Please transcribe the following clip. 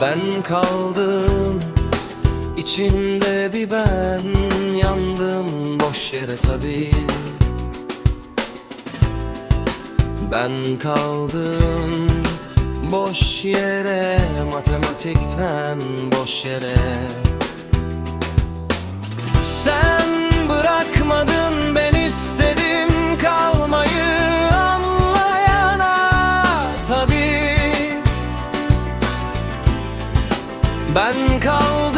Ben kaldım içimde bir ben yandım boş yere tabii. Ben kaldım boş yere matematikten boş yere. Sen Ben kaldım